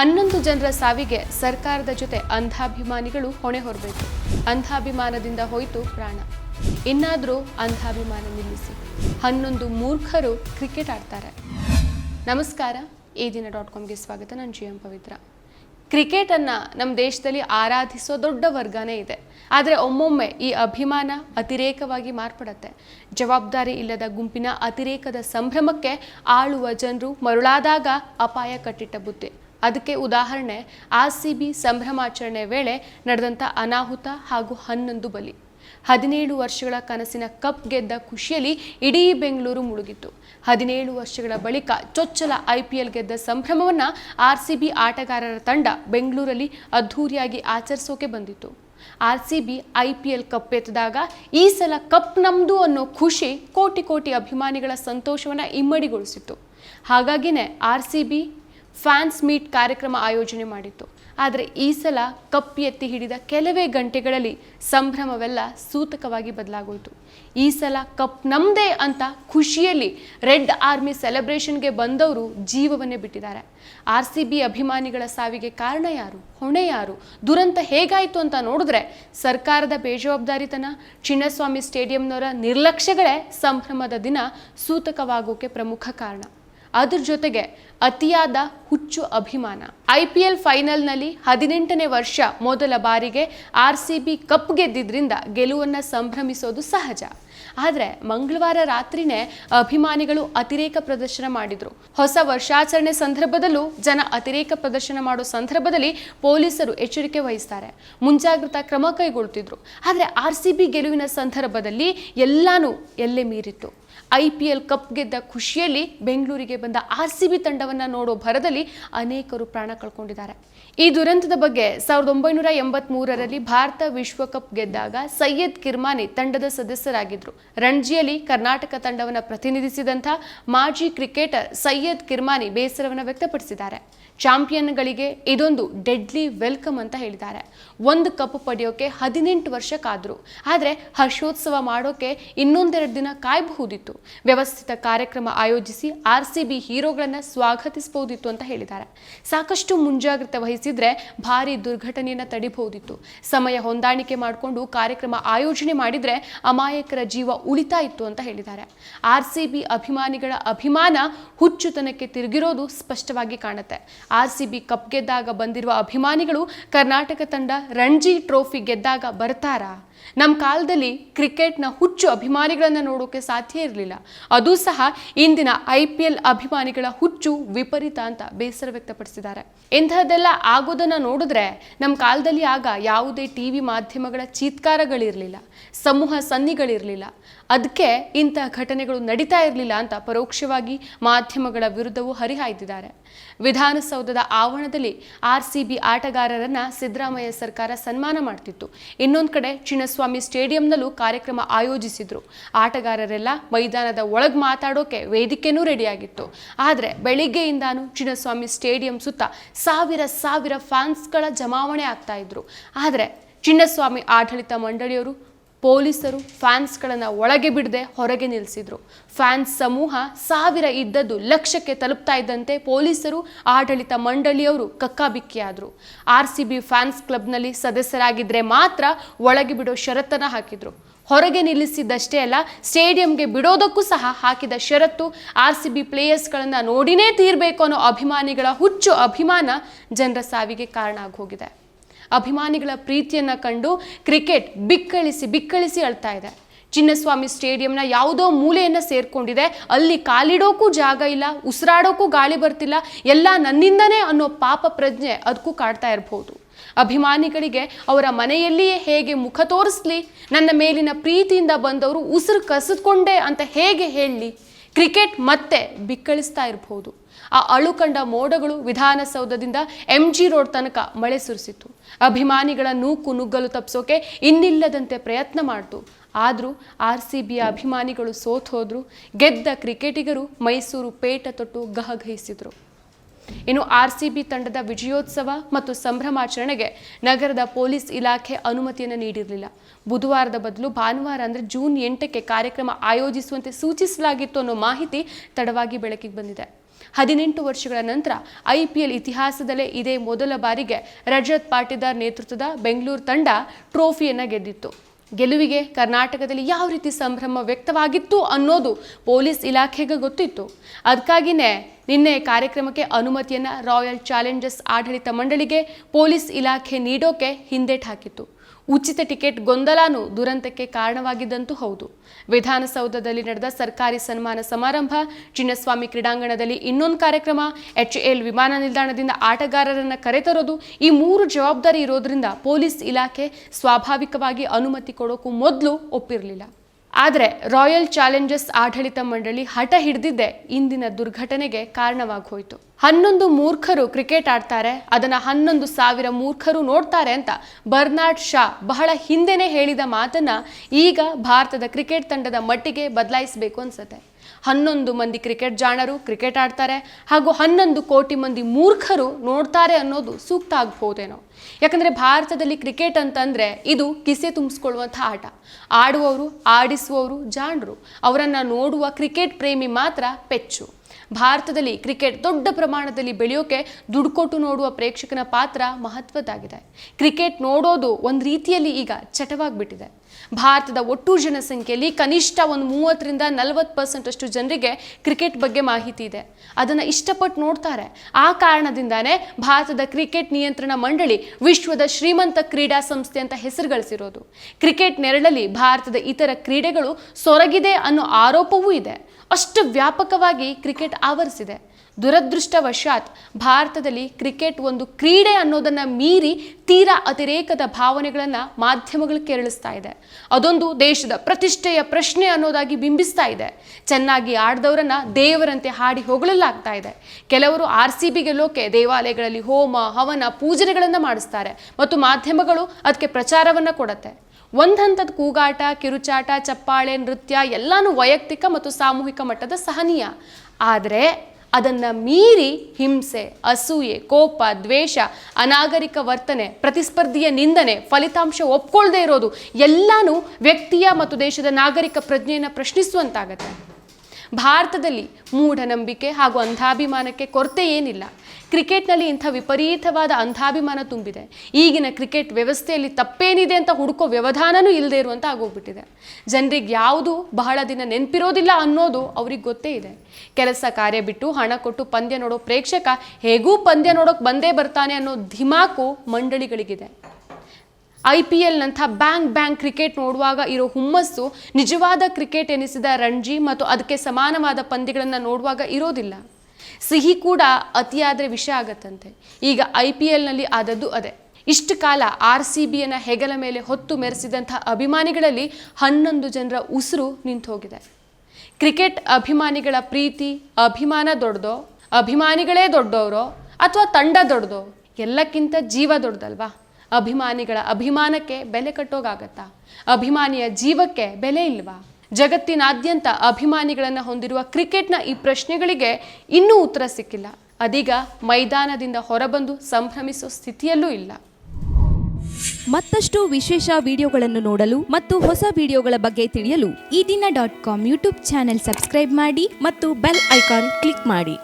ಹನ್ನೊಂದು ಜನರ ಸಾವಿಗೆ ಸರ್ಕಾರದ ಜೊತೆ ಅಂಧಾಭಿಮಾನಿಗಳು ಹೊಣೆ ಹೊರಬೇಕು. ಅಂಧಾಭಿಮಾನದಿಂದ ಹೋಯಿತು ಪ್ರಾಣ. ಇನ್ನಾದರೂ ಅಂಧಾಭಿಮಾನ ನಿಲ್ಲಿಸಿ. ಹನ್ನೊಂದು ಮೂರ್ಖರು ಕ್ರಿಕೆಟ್ ಆಡ್ತಾರೆ. ನಮಸ್ಕಾರ. ಈ ದಿನ ಡಾಟ್ ಕಾಮ್ಗೆ ಸ್ವಾಗತ. ನಾನು ಜಿ ಎಂ ಪವಿತ್ರ. ಕ್ರಿಕೆಟನ್ನು ನಮ್ಮ ದೇಶದಲ್ಲಿ ಆರಾಧಿಸೋ ದೊಡ್ಡ ವರ್ಗನೇ ಇದೆ. ಆದರೆ ಒಮ್ಮೊಮ್ಮೆ ಈ ಅಭಿಮಾನ ಅತಿರೇಕವಾಗಿ ಮಾರ್ಪಡುತ್ತೆ. ಜವಾಬ್ದಾರಿ ಇಲ್ಲದ ಗುಂಪಿನ ಅತಿರೇಕದ ಸಂಭ್ರಮಕ್ಕೆ ಆಳುವ ಜನರು ಮರುಳಾದಾಗ ಅಪಾಯ ಕಟ್ಟಿಟ್ಟ ಬುದ್ಧಿ. ಅದಕ್ಕೆ ಉದಾಹರಣೆ ಆರ್ ಸಿ ಬಿ ಸಂಭ್ರಮಾಚರಣೆ ವೇಳೆ ನಡೆದಂಥ ಅನಾಹುತ ಹಾಗೂ ಹನ್ನೊಂದು ಬಲಿ. ಹದಿನೇಳು ವರ್ಷಗಳ ಕನಸಿನ ಕಪ್ ಗೆದ್ದ ಖುಷಿಯಲ್ಲಿ ಇಡೀ ಬೆಂಗಳೂರು ಮುಳುಗಿತ್ತು. ಹದಿನೇಳು ವರ್ಷಗಳ ಬಳಿಕ ಚೊಚ್ಚಲ ಐ ಪಿ ಎಲ್ ಗೆದ್ದ ಸಂಭ್ರಮವನ್ನು ಆರ್ ಸಿ ಬಿ ಆಟಗಾರರ ತಂಡ ಬೆಂಗಳೂರಲ್ಲಿ ಅದ್ಧೂರಿಯಾಗಿ ಆಚರಿಸೋಕೆ ಬಂದಿತ್ತು. R C B I P L cup ಎತ್ತಿದಾಗ ಈ ಸಲ ಕಪ್ ನಮ್ದು ಅನ್ನೋ ಖುಷಿ ಕೋಟಿ ಕೋಟಿ ಅಭಿಮಾನಿಗಳ ಸಂತೋಷವನ್ನು ಇಮ್ಮಡಿಗೊಳಿಸಿತ್ತು. ಹಾಗಾಗಿನೇ R C B fans meet ಕಾರ್ಯಕ್ರಮ ಆಯೋಜನೆ ಮಾಡಿತ್ತು. ಆದರೆ ಈ ಸಲ ಕಪ್ ಎತ್ತಿ ಹಿಡಿದ ಕೆಲವೇ ಗಂಟೆಗಳಲ್ಲಿ ಸಂಭ್ರಮವೆಲ್ಲ ಸೂತಕವಾಗಿ ಬದಲಾಗೋಯಿತು. ಈ ಸಲ ಕಪ್ ನಮ್ಮದೇ ಅಂತ ಖುಷಿಯಲ್ಲಿ ರೆಡ್ ಆರ್ಮಿ ಸೆಲೆಬ್ರೇಷನ್ಗೆ ಬಂದವರು ಜೀವವನ್ನೇ ಬಿಟ್ಟಿದ್ದಾರೆ. ಆರ್ ಸಿ ಬಿ ಅಭಿಮಾನಿಗಳ ಸಾವಿಗೆ ಕಾರಣ ಯಾರು, ಹೊಣೆ ಯಾರು, ದುರಂತ ಹೇಗಾಯಿತು ಅಂತ ನೋಡಿದ್ರೆ ಸರ್ಕಾರದ ಬೇಜವಾಬ್ದಾರಿತನ, ಚಿನ್ನಸ್ವಾಮಿ ಸ್ಟೇಡಿಯಂನವರ ನಿರ್ಲಕ್ಷ್ಯಗಳೇ ಸಂಭ್ರಮದ ದಿನ ಸೂತಕವಾಗೋಕೆ ಪ್ರಮುಖ ಕಾರಣ. ಅದ್ರ ಜೊತೆಗೆ ಅತಿಯಾದ ಹುಚ್ಚು ಅಭಿಮಾನ. ಐ ಪಿ ಎಲ್ ಫೈನಲ್ನಲ್ಲಿ ಹದಿನೆಂಟನೇ ವರ್ಷ ಮೊದಲ ಬಾರಿಗೆ ಆರ್ ಸಿ ಬಿ ಕಪ್ ಗೆದ್ದಿದ್ರಿಂದ ಗೆಲುವನ್ನು ಸಂಭ್ರಮಿಸೋದು ಸಹಜ. ಆದರೆ ಮಂಗಳವಾರ ರಾತ್ರಿನೇ ಅಭಿಮಾನಿಗಳು ಅತಿರೇಕ ಪ್ರದರ್ಶನ ಮಾಡಿದ್ರು. ಹೊಸ ವರ್ಷಾಚರಣೆ ಸಂದರ್ಭದಲ್ಲೂ ಜನ ಅತಿರೇಕ ಪ್ರದರ್ಶನ ಮಾಡೋ ಸಂದರ್ಭದಲ್ಲಿ ಪೊಲೀಸರು ಎಚ್ಚರಿಕೆ ವಹಿಸ್ತಾರೆ. ಮುಂಜಾಗ್ರತಾ ಕ್ರಮ ಕೈಗೊಳ್ತಿದ್ರು. ಆದರೆ ಆರ್ ಸಿ ಬಿ ಗೆಲುವಿನ ಸಂದರ್ಭದಲ್ಲಿ ಎಲ್ಲಾನು ಎಲ್ಲೆ ಮೀರಿತ್ತು. ಐ ಪಿ ಎಲ್ ಕಪ್ ಗೆದ್ದ ಖುಷಿಯಲ್ಲಿ ಬೆಂಗಳೂರಿಗೆ ಬಂದ ಆರ್ ಸಿ ಬಿ ತಂಡವನ್ನು ನೋಡೋ ಭರದಲ್ಲಿ ಅನೇಕರು ಪ್ರಾಣ ಕಳ್ಕೊಂಡಿದ್ದಾರೆ. ಈ ದುರಂತದ ಬಗ್ಗೆ ಸಾವಿರದ ಒಂಬೈನೂರ ಎಂಬತ್ಮೂರರಲ್ಲಿ ಭಾರತ ವಿಶ್ವಕಪ್ ಗೆದ್ದಾಗ ಸೈಯದ್ ಕಿರ್ಮಾನಿ ತಂಡದ ಸದಸ್ಯರಾಗಿದ್ದರು ರಣಜಿಯಲ್ಲಿ ಕರ್ನಾಟಕ ತಂಡವನ್ನು ಪ್ರತಿನಿಧಿಸಿದಂಥ ಮಾಜಿ ಕ್ರಿಕೆಟರ್ ಸೈಯದ್ ಕಿರ್ಮಾನಿ ಬೇಸರವನ್ನು ವ್ಯಕ್ತಪಡಿಸಿದ್ದಾರೆ. ಚಾಂಪಿಯನ್ಗಳಿಗೆ ಇದೊಂದು ಡೆಡ್ಲಿ ವೆಲ್ಕಮ್ ಅಂತ ಹೇಳಿದ್ದಾರೆ. ಒಂದು ಕಪ್ ಪಡೆಯೋಕೆ ಹದಿನೆಂಟು ವರ್ಷ ಕಾದ್ರು ಆದರೆ ಹರ್ಷೋತ್ಸವ ಮಾಡೋಕೆ ಇನ್ನೊಂದೆರಡು ದಿನ ಕಾಯಬಹುದಿತ್ತು. ವ್ಯವಸ್ಥಿತ ಕಾರ್ಯಕ್ರಮ ಆಯೋಜಿಸಿ ಆರ್ ಸಿ ಬಿ ಹೀರೋಗಳನ್ನು ಸ್ವಾಗತಿಸಬಹುದಿತ್ತು ಅಂತ ಹೇಳಿದ್ದಾರೆ. ಸಾಕಷ್ಟು ಮುಂಜಾಗ್ರತೆ ವಹಿಸಿದ್ರೆ ಭಾರಿ ದುರ್ಘಟನೆಯನ್ನ ತಡಿಬಹುದಿತ್ತು. ಸಮಯ ಹೊಂದಾಣಿಕೆ ಮಾಡಿಕೊಂಡು ಕಾರ್ಯಕ್ರಮ ಆಯೋಜನೆ ಮಾಡಿದ್ರೆ ಅಮಾಯಕರ ಜೀವ ಉಳಿತಾ ಇತ್ತು ಅಂತ ಹೇಳಿದ್ದಾರೆ. ಆರ್ ಸಿ ಬಿ ಅಭಿಮಾನಿಗಳ ಅಭಿಮಾನ ಹುಚ್ಚುತನಕ್ಕೆ ತಿರುಗಿರೋದು ಸ್ಪಷ್ಟವಾಗಿ ಕಾಣುತ್ತೆ. ಆರ್ ಸಿ ಬಿ ಕಪ್ ಗೆದ್ದಾಗ ಬಂದಿರುವ ಅಭಿಮಾನಿಗಳು ಕರ್ನಾಟಕ ತಂಡ ರಣಜಿ ಟ್ರೋಫಿ ಗೆದ್ದಾಗ ಬರ್ತಾರಾ? ನಮ್ಮ ಕಾಲದಲ್ಲಿ ಕ್ರಿಕೆಟ್ನ ಹುಚ್ಚು ಅಭಿಮಾನಿಗಳನ್ನು ನೋಡೋಕೆ ಸಾಧ್ಯ ಇರಲಿಲ್ಲ. ಅದು ಸಹ ಇಂದಿನ ಐ ಪಿ ಎಲ್ ಅಭಿಮಾನಿಗಳ ಹುಚ್ಚು ವಿಪರೀತ ಅಂತ ಬೇಸರ ವ್ಯಕ್ತಪಡಿಸಿದ್ದಾರೆ. ಇಂಥದ್ದೆಲ್ಲ ಆಗೋದನ್ನು ನೋಡಿದ್ರೆ ನಮ್ಮ ಕಾಲದಲ್ಲಿ ಆಗ ಯಾವುದೇ ಟಿ ವಿ ಮಾಧ್ಯಮಗಳ ಚೀತ್ಕಾರಗಳಿರಲಿಲ್ಲ. ಸಮೂಹ ಸನ್ನಿಗಳಿರಲಿಲ್ಲ. ಅದಕ್ಕೆ ಇಂತಹ ಘಟನೆಗಳು ನಡೀತಾ ಇರಲಿಲ್ಲ ಅಂತ ಪರೋಕ್ಷವಾಗಿ ಮಾಧ್ಯಮಗಳ ವಿರುದ್ಧವೂ ಹರಿಹಾಯ್ದಿದ್ದಾರೆ. ವಿಧಾನಸೌಧದ ಆವರಣದಲ್ಲಿ ಆರ್ ಸಿ ಬಿ ಆಟಗಾರರನ್ನ ಸಿದ್ದರಾಮಯ್ಯ ಸರ್ಕಾರ ಸನ್ಮಾನ ಮಾಡ್ತಿತ್ತು. ಇನ್ನೊಂದು ಕಡೆ ಚಿನ್ನಸ್ವಾಮಿ ಸ್ಟೇಡಿಯಂನಲ್ಲೂ ಕಾರ್ಯಕ್ರಮ ಆಯೋಜಿಸಿದ್ರು. ಆಟಗಾರರೆಲ್ಲ ಮೈದಾನದ ಒಳಗೆ ಮಾತಾಡೋಕೆ ವೇದಿಕೆನೂ ರೆಡಿಯಾಗಿತ್ತು. ಆದರೆ ಬೆಳಿಗ್ಗೆಯಿಂದಾನು ಚಿನ್ನಸ್ವಾಮಿ ಸ್ಟೇಡಿಯಂ ಸುತ್ತ ಸಾವಿರ ಸಾವಿರ ಫ್ಯಾನ್ಸ್ಗಳ ಜಮಾವಣೆ ಆಗ್ತಾ ಇದ್ರು. ಆದರೆ ಚಿನ್ನಸ್ವಾಮಿ ಆಡಳಿತ ಮಂಡಳಿಯವರು ಪೊಲೀಸರು ಫ್ಯಾನ್ಸ್ಗಳನ್ನು ಒಳಗೆ ಬಿಡದೆ ಹೊರಗೆ ನಿಲ್ಲಿಸಿದ್ರು ಫ್ಯಾನ್ಸ್ ಸಮೂಹ ಸಾವಿರ ಇದ್ದದ್ದು ಲಕ್ಷಕ್ಕೆ ತಲುಪ್ತಾ ಇದ್ದಂತೆ ಪೊಲೀಸರು, ಆಡಳಿತ ಮಂಡಳಿಯವರು ಕಕ್ಕಾಬಿಕ್ಕಿಯಾದರು. ಆರ್ ಸಿ ಬಿ ಫ್ಯಾನ್ಸ್ ಕ್ಲಬ್ನಲ್ಲಿ ಸದಸ್ಯರಾಗಿದ್ದರೆ ಮಾತ್ರ ಒಳಗೆ ಬಿಡೋ ಷರತ್ತನ್ನು ಹಾಕಿದ್ರು. ಹೊರಗೆ ನಿಲ್ಲಿಸಿದ್ದಷ್ಟೇ ಅಲ್ಲ, ಸ್ಟೇಡಿಯಂಗೆ ಬಿಡೋದಕ್ಕೂ ಸಹ ಹಾಕಿದ ಷರತ್ತು ಆರ್ ಸಿ ಬಿ ಪ್ಲೇಯರ್ಸ್ಗಳನ್ನು ನೋಡಿನೇ ತೀರಬೇಕು ಅನ್ನೋ ಅಭಿಮಾನಿಗಳ ಹುಚ್ಚು ಅಭಿಮಾನ ಜನರ ಸಾವಿಗೆ ಕಾರಣ ಆಗೋಗಿದೆ. ಅಭಿಮಾನಿಗಳ ಪ್ರೀತಿಯನ್ನು ಕಂಡು ಕ್ರಿಕೆಟ್ ಬಿಕ್ಕಳಿಸಿ ಬಿಕ್ಕಳಿಸಿ ಅಳ್ತಾ ಇದೆ. ಚಿನ್ನಸ್ವಾಮಿ ಸ್ಟೇಡಿಯಂನ ಯಾವುದೋ ಮೂಲೆಯನ್ನು ಸೇರ್ಕೊಂಡಿದೆ. ಅಲ್ಲಿ ಕಾಲಿಡೋಕ್ಕೂ ಜಾಗ ಇಲ್ಲ ಉಸಿರಾಡೋಕ್ಕೂ ಗಾಳಿ ಬರ್ತಿಲ್ಲ, ಎಲ್ಲ ನನ್ನಿಂದನೇ ಅನ್ನೋ ಪಾಪ ಪ್ರಜ್ಞೆ ಅದಕ್ಕೂ ಕಾಡ್ತಾ ಇರಬಹುದು ಅಭಿಮಾನಿಗಳಿಗೆ ಅವರ ಮನೆಯಲ್ಲಿಯೇ ಹೇಗೆ ಮುಖ ತೋರಿಸ್ಲಿ, ನನ್ನ ಮೇಲಿನ ಪ್ರೀತಿಯಿಂದ ಬಂದವರು ಉಸಿರು ಕಸಿದ್ಕೊಂಡೆ ಅಂತ ಹೇಗೆ ಹೇಳಲಿ, ಕ್ರಿಕೆಟ್ ಮತ್ತೆ ಬಿಕ್ಕಳಿಸ್ತಾ ಇರಬಹುದು ಆ ಅಳುಕಂಡ ಮೋಡಗಳು ವಿಧಾನಸೌಧದಿಂದ ಎಂ ಜಿ ರೋಡ್ ತನಕ ಮಳೆ ಸುರಿಸಿತ್ತು. ಅಭಿಮಾನಿಗಳ ನೂಕು ನುಗ್ಗಲು ತಪ್ಪಿಸೋಕೆ ಇನ್ನಿಲ್ಲದಂತೆ ಪ್ರಯತ್ನ ಮಾಡಿತು. ಆದರೂ ಆರ್ ಸಿ ಬಿಯ ಅಭಿಮಾನಿಗಳು ಸೋತ್ ಹೋದ್ರು. ಗೆದ್ದ ಕ್ರಿಕೆಟಿಗರು ಮೈಸೂರು ಪೇಟ ತೊಟ್ಟು ಗಹಗಹಿಸಿದರು. ಇನ್ನು ಆರ್ ಸಿ ಬಿ ತಂಡದ ವಿಜಯೋತ್ಸವ ಮತ್ತು ಸಂಭ್ರಮಾಚರಣೆಗೆ ನಗರದ ಪೊಲೀಸ್ ಇಲಾಖೆ ಅನುಮತಿಯನ್ನು ನೀಡಿರಲಿಲ್ಲ. ಬುಧವಾರದ ಬದಲು ಭಾನುವಾರ ಅಂದರೆ ಜೂನ್ ಎಂಟಕ್ಕೆ ಕಾರ್ಯಕ್ರಮ ಆಯೋಜಿಸುವಂತೆ ಸೂಚಿಸಲಾಗಿತ್ತು ಅನ್ನೋ ಮಾಹಿತಿ ತಡವಾಗಿ ಬೆಳಕಿಗೆ ಬಂದಿದೆ. ಹದಿನೆಂಟು ವರ್ಷಗಳ ನಂತರ ಐಪಿಎಲ್ ಇತಿಹಾಸದಲ್ಲೇ ಇದೇ ಮೊದಲ ಬಾರಿಗೆ ರಜತ್ ಪಾಟಿದಾರ್ ನೇತೃತ್ವದ ಬೆಂಗಳೂರು ತಂಡ ಟ್ರೋಫಿಯನ್ನು ಗೆದ್ದಿತ್ತು. ಗೆಲುವಿಗೆ ಕರ್ನಾಟಕದಲ್ಲಿ ಯಾವ ರೀತಿ ಸಂಭ್ರಮ ವ್ಯಕ್ತವಾಗಿತ್ತು ಅನ್ನೋದು ಪೊಲೀಸ್ ಇಲಾಖೆಗೆ ಗೊತ್ತಿತ್ತು. ಅದಕ್ಕಾಗಿಯೇ ನಿನ್ನೆ ಕಾರ್ಯಕ್ರಮಕ್ಕೆ ಅನುಮತಿಯನ್ನು ರಾಯಲ್ ಚಾಲೆಂಜರ್ಸ್ ಆಡಳಿತ ಮಂಡಳಿಗೆ ಪೊಲೀಸ್ ಇಲಾಖೆ ನೀಡೋಕೆ ಹಿಂದೇಟ್ ಹಾಕಿತ್ತು. ಉಚಿತ ಟಿಕೆಟ್ ಗೊಂದಲಾನು ದುರಂತಕ್ಕೆ ಕಾರಣವಾಗಿದ್ದಂತೂ ಹೌದು. ವಿಧಾನಸೌಧದಲ್ಲಿ ನಡೆದ ಸರ್ಕಾರಿ ಸನ್ಮಾನ ಸಮಾರಂಭ, ಚಿನ್ನಸ್ವಾಮಿ ಕ್ರೀಡಾಂಗಣದಲ್ಲಿ ಇನ್ನೊಂದು ಕಾರ್ಯಕ್ರಮ, ಎಚ್ ಎಲ್ ವಿಮಾನ ನಿಲ್ದಾಣದಿಂದ ಆಟಗಾರರನ್ನು ಕರೆತರೋದು ಈ ಮೂರು ಜವಾಬ್ದಾರಿ ಇರೋದ್ರಿಂದ ಪೊಲೀಸ್ ಇಲಾಖೆ ಸ್ವಾಭಾವಿಕವಾಗಿ ಅನುಮತಿ ಕೊಡೋಕ್ಕೂ ಮೊದಲು ಒಪ್ಪಿರಲಿಲ್ಲ. ಆದರೆ ರಾಯಲ್ ಚಾಲೆಂಜರ್ಸ್ ಆಡಳಿತ ಮಂಡಳಿ ಹಠ ಹಿಡಿದಿದ್ದೆ ಇಂದಿನ ದುರ್ಘಟನೆಗೆ ಕಾರಣವಾಗಿ ಹೋಯಿತು ಹನ್ನೊಂದು ಮೂರ್ಖರು ಕ್ರಿಕೆಟ್ ಆಡ್ತಾರೆ, ಅದನ್ನ ಹನ್ನೊಂದು ಸಾವಿರ ಮೂರ್ಖರು ನೋಡ್ತಾರೆ ಅಂತ ಬರ್ನಾರ್ಡ್ ಶಾ ಬಹಳ ಹಿಂದೆನೇ ಹೇಳಿದ ಮಾತನ್ನ ಈಗ ಭಾರತದ ಕ್ರಿಕೆಟ್ ತಂಡದ ಮಟ್ಟಿಗೆ ಬದಲಾಯಿಸಬೇಕು ಅನ್ಸುತ್ತೆ. ಹನ್ನೊಂದು ಮಂದಿ ಕ್ರಿಕೆಟ್ ಜಾಣರು ಕ್ರಿಕೆಟ್ ಆಡ್ತಾರೆ ಹಾಗೂ ಹನ್ನೊಂದು ಕೋಟಿ ಮಂದಿ ಮೂರ್ಖರು ನೋಡ್ತಾರೆ ಅನ್ನೋದು ಸೂಕ್ತ ಆಗ್ಬೋದೇನೋ ಯಾಕಂದರೆ ಭಾರತದಲ್ಲಿ ಕ್ರಿಕೆಟ್ ಅಂತಂದರೆ ಇದು ಕಿಸೆ ತುಂಬಿಸ್ಕೊಳ್ಳುವಂಥ ಆಟ. ಆಡುವವರು, ಆಡಿಸುವವರು, ಜಾಣರು. ಅವರನ್ನು ನೋಡುವ ಕ್ರಿಕೆಟ್ ಪ್ರೇಮಿ ಮಾತ್ರ ಪೆಚ್ಚು. ಭಾರತದಲ್ಲಿ ಕ್ರಿಕೆಟ್ ದೊಡ್ಡ ಪ್ರಮಾಣದಲ್ಲಿ ಬೆಳೆಯೋಕೆ ದುಡ್ಡು ನೋಡುವ ಪ್ರೇಕ್ಷಕನ ಪಾತ್ರ ಮಹತ್ವದ್ದಾಗಿದೆ. ಕ್ರಿಕೆಟ್ ನೋಡೋದು ಒಂದು ರೀತಿಯಲ್ಲಿ ಈಗ ಚಟವಾಗ್ಬಿಟ್ಟಿದೆ. ಭಾರತದ ಒಟ್ಟು ಜನಸಂಖ್ಯೆಯಲ್ಲಿ ಕನಿಷ್ಠ ಒಂದು ಮೂವತ್ತರಿಂದ ನಲವತ್ತು ಪರ್ಸೆಂಟ್ ಅಷ್ಟು ಜನರಿಗೆ ಕ್ರಿಕೆಟ್ ಬಗ್ಗೆ ಮಾಹಿತಿ ಇದೆ. ಅದನ್ನು ಇಷ್ಟಪಟ್ಟು ನೋಡ್ತಾರೆ. ಆ ಕಾರಣದಿಂದಾನೇ ಭಾರತದ ಕ್ರಿಕೆಟ್ ನಿಯಂತ್ರಣ ಮಂಡಳಿ ವಿಶ್ವದ ಶ್ರೀಮಂತ ಕ್ರೀಡಾ ಸಂಸ್ಥೆ ಅಂತ ಹೆಸರು ಗಳಿಸಿರೋದು ಕ್ರಿಕೆಟ್ ನೆರಳಲ್ಲಿ ಭಾರತದ ಇತರ ಕ್ರೀಡೆಗಳು ಸೊರಗಿದೆ ಅನ್ನೋ ಆರೋಪವೂ ಇದೆ. ಅಷ್ಟು ವ್ಯಾಪಕವಾಗಿ ಕ್ರಿಕೆಟ್ ಆವರಿಸಿದೆ. ದುರದೃಷ್ಟವಶಾತ್ ಭಾರತದಲ್ಲಿ ಕ್ರಿಕೆಟ್ ಒಂದು ಕ್ರೀಡೆ ಅನ್ನೋದನ್ನು ಮೀರಿ ತೀರಾ ಅತಿರೇಕದ ಭಾವನೆಗಳನ್ನು ಮಾಧ್ಯಮಗಳು ಕೆರಳಿಸ್ತಾ ಇದೆ. ಅದೊಂದು ದೇಶದ ಪ್ರತಿಷ್ಠೆಯ ಪ್ರಶ್ನೆ ಅನ್ನೋದಾಗಿ ಬಿಂಬಿಸ್ತಾ ಇದೆ. ಚೆನ್ನಾಗಿ ಆಡ್ದವರನ್ನ ದೇವರಂತೆ ಹಾಡಿ ಹೊಗಳಲಾಗ್ತಾ ಇದೆ. ಕೆಲವರು ಆರ್ ಸಿ ಬಿ ಗೆಲ್ಲೋಕೆ ದೇವಾಲಯಗಳಲ್ಲಿ ಹೋಮ, ಹವನ, ಪೂಜನೆಗಳನ್ನು ಮಾಡಿಸ್ತಾರೆ. ಮತ್ತು ಮಾಧ್ಯಮಗಳು ಅದಕ್ಕೆ ಪ್ರಚಾರವನ್ನು ಕೊಡುತ್ತೆ. ಒಂದ್ ಕೂಗಾಟ, ಕಿರುಚಾಟ, ಚಪ್ಪಾಳೆ, ನೃತ್ಯ ಎಲ್ಲಾನು ವೈಯಕ್ತಿಕ ಮತ್ತು ಸಾಮೂಹಿಕ ಮಟ್ಟದ ಸಹನೀಯ. ಆದರೆ ಅದನ್ನ ಮೀರಿ ಹಿಂಸೆ, ಅಸೂಯೆ, ಕೋಪ, ದ್ವೇಷ, ಅನಾಗರಿಕ ವರ್ತನೆ, ಪ್ರತಿಸ್ಪರ್ಧಿಯ ನಿಂದನೆ, ಫಲಿತಾಂಶ ಒಪ್ಕೊಳ್ದೇ ಇರೋದು ಎಲ್ಲಾನು ವ್ಯಕ್ತಿಯ ಮತ್ತು ದೇಶದ ನಾಗರಿಕ ಪ್ರಜ್ಞೆಯನ್ನು ಪ್ರಶ್ನಿಸುವಂತಾಗತ್ತೆ. ಭಾರತದಲ್ಲಿ ಮೂಢನಂಬಿಕೆ ಹಾಗೂ ಅಂಧಾಭಿಮಾನಕ್ಕೆ ಕೊರತೆ ಏನಿಲ್ಲ. ಕ್ರಿಕೆಟ್ನಲ್ಲಿ ಇಂಥ ವಿಪರೀತವಾದ ಅಂಧಾಭಿಮಾನ ತುಂಬಿದೆ. ಈಗಿನ ಕ್ರಿಕೆಟ್ ವ್ಯವಸ್ಥೆಯಲ್ಲಿ ತಪ್ಪೇನಿದೆ ಅಂತ ಹುಡುಕೋ ವ್ಯವಧಾನವೂ ಇಲ್ಲದೆ ಇರುವಂತ ಆಗೋಗ್ಬಿಟ್ಟಿದೆ. ಜನರಿಗೆ ಯಾವುದು ಬಹಳ ದಿನ ನೆನಪಿರೋದಿಲ್ಲ ಅನ್ನೋದು ಅವ್ರಿಗೆ ಗೊತ್ತೇ ಇದೆ. ಕೆಲಸ ಕಾರ್ಯ ಬಿಟ್ಟು ಹಣ ಕೊಟ್ಟು ಪಂದ್ಯ ನೋಡೋ ಪ್ರೇಕ್ಷಕ ಹೇಗೂ ಪಂದ್ಯ ನೋಡೋಕೆ ಬಂದೇ ಬರ್ತಾನೆ ಅನ್ನೋ ಧಿಮಾಕು ಮಂಡಳಿಗಳಿಗಿದೆ. ಐ ಪಿ ಎಲ್ನಂಥ ಬ್ಯಾಂಗ್ ಬ್ಯಾಂಕ್ ಕ್ರಿಕೆಟ್ ನೋಡುವಾಗ ಇರೋ ಹುಮ್ಮಸ್ಸು ನಿಜವಾದ ಕ್ರಿಕೆಟ್ ಎನಿಸಿದ ರಣಜಿ ಮತ್ತು ಅದಕ್ಕೆ ಸಮಾನವಾದ ಪಂದ್ಯಗಳನ್ನು ನೋಡುವಾಗ ಇರೋದಿಲ್ಲ. ಸಿಹಿ ಕೂಡ ಅತಿಯಾದರೆ ವಿಷ ಆಗತ್ತಂತೆ. ಈಗ ಐ ಪಿ ಎಲ್ನಲ್ಲಿ ಆದದ್ದು ಅದೇ. ಇಷ್ಟು ಕಾಲ ಆರ್ ಸಿ ಬಿಯನ್ನು ಹೆಗಲ ಮೇಲೆ ಹೊತ್ತು ಮೆರೆಸಿದಂಥ ಅಭಿಮಾನಿಗಳಲ್ಲಿ ಹನ್ನೊಂದು ಜನರ ಉಸಿರು ನಿಂತು ಹೋಗಿದೆ ಕ್ರಿಕೆಟ್ ಅಭಿಮಾನಿಗಳ ಪ್ರೀತಿ, ಅಭಿಮಾನ ದೊಡ್ಡದೋ, ಅಭಿಮಾನಿಗಳೇ ದೊಡ್ಡವರೋ ಅಥವಾ ತಂಡ ದೊಡ್ಡದೋ, ಎಲ್ಲಕ್ಕಿಂತ ಜೀವ ದೊಡ್ಡದಲ್ವಾ? ಅಭಿಮಾನಿಗಳ ಅಭಿಮಾನಕ್ಕೆ ಬೆಲೆ ಕಟ್ಟೋಗಾಗತ್ತಾ? ಅಭಿಮಾನಿಯ ಜೀವಕ್ಕೆ ಬೆಲೆ ಇಲ್ವಾ? ಜಗತ್ತಿನಾದ್ಯಂತ ಅಭಿಮಾನಿಗಳನ್ನು ಹೊಂದಿರುವ ಕ್ರಿಕೆಟ್ನ ಈ ಪ್ರಶ್ನೆಗಳಿಗೆ ಇನ್ನೂ ಉತ್ತರ ಸಿಕ್ಕಿಲ್ಲ. ಅದೀಗ ಮೈದಾನದಿಂದ ಹೊರಬಂದು ಸಂಭ್ರಮಿಸೋ ಸ್ಥಿತಿಯಲ್ಲೂ ಇಲ್ಲ. ಮತ್ತಷ್ಟು ವಿಶೇಷ ವಿಡಿಯೋಗಳನ್ನು ನೋಡಲು ಮತ್ತು ಹೊಸ ವಿಡಿಯೋಗಳ ಬಗ್ಗೆ ತಿಳಿಯಲು Ee Dina dot com YouTube channel subscribe ಮಾಡಿ ಮತ್ತು ಬೆಲ್ ಐಕಾನ್ ಕ್ಲಿಕ್ ಮಾಡಿ.